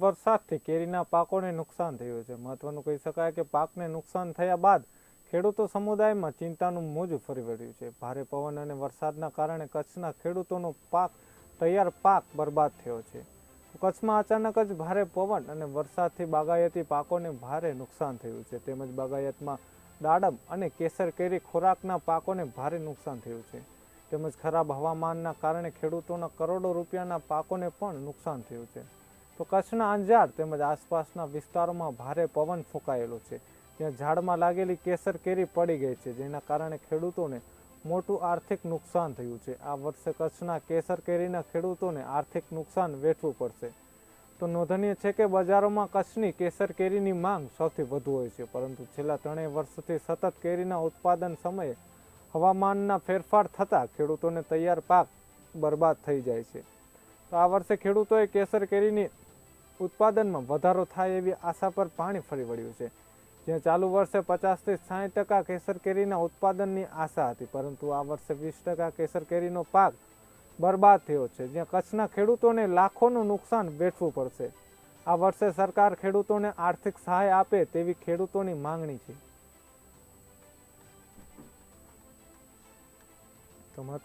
વરસાદથી કેરીના પાકોને નુકસાન થયું છે. મહત્વનું કહી શકાય કે પાકને નુકસાન થયા બાદ ખેડૂતો સમુદાયમાં ચિંતાનું મોજું ફરી વળ્યું છે. ભારે પવન અને વરસાદના કારણે કચ્છના ખેડૂતોનો પાક, તૈયાર પાક બરબાદ થયો છે. કચ્છમાં અચાનક જ ભારે પવન અને વરસાદથી બાગાયતી પાકોને ભારે નુકસાન થયું છે. તેમજ બાગાયતમાં દાડમ અને કેસર કેરી ખોરાકના પાકોને ભારે નુકસાન થયું છે. તેમજ ખરાબ હવામાનના કારણે ખેડૂતોના કરોડો રૂપિયાના પાકોને પણ નુકસાન થયું છે. તો કચ્છના અંજાર તેમજ આસપાસના વિસ્તારોમાં ભારે પવન ફૂંકાયેલો છે. ત્યાં ઝાડમાં લાગેલી કેસર કેરી પડી ગઈ છે, જેના કારણે ખેડૂતોને મોટું આર્થિક નુકસાન થયું છે. આ વર્ષે કચ્છના કેસર કેરીના ખેડૂતોને આર્થિક નુકસાન વેઠવું પડશે. તો નોંધનીય છે કે બજારોમાં કચ્છની કેસર કેરીની માંગ સૌથી વધુ હોય છે, પરંતુ છેલ્લા ત્રણેય વર્ષથી સતત કેરીના ઉત્પાદન સમયે હવામાનના ફેરફાર થતાં ખેડૂતોને તૈયાર પાક બરબાદ થઈ જાય છે. તો આ વર્ષે ખેડૂતોએ કેસર કેરીની ઉત્પાદનમાં વધારો થાય એવી આશા પર પાણી ફરી વળ્યું છે. જ્યાં ચાલુ વર્ષે પચાસથી સાઠ ટકા કેસર કેરીના ઉત્પાદનની આશા હતી, પરંતુ આ વર્ષે વીસ ટકા કેસર કેરીનો પાક બરબાદ થયો છે, જ્યાં કચ્છના ખેડૂતોને લાખોનું નુકસાન વેઠવું પડશે. આ વર્ષે સરકાર ખેડૂતોને આર્થિક સહાય આપે તેવી ખેડૂતોની માંગણી છે. તો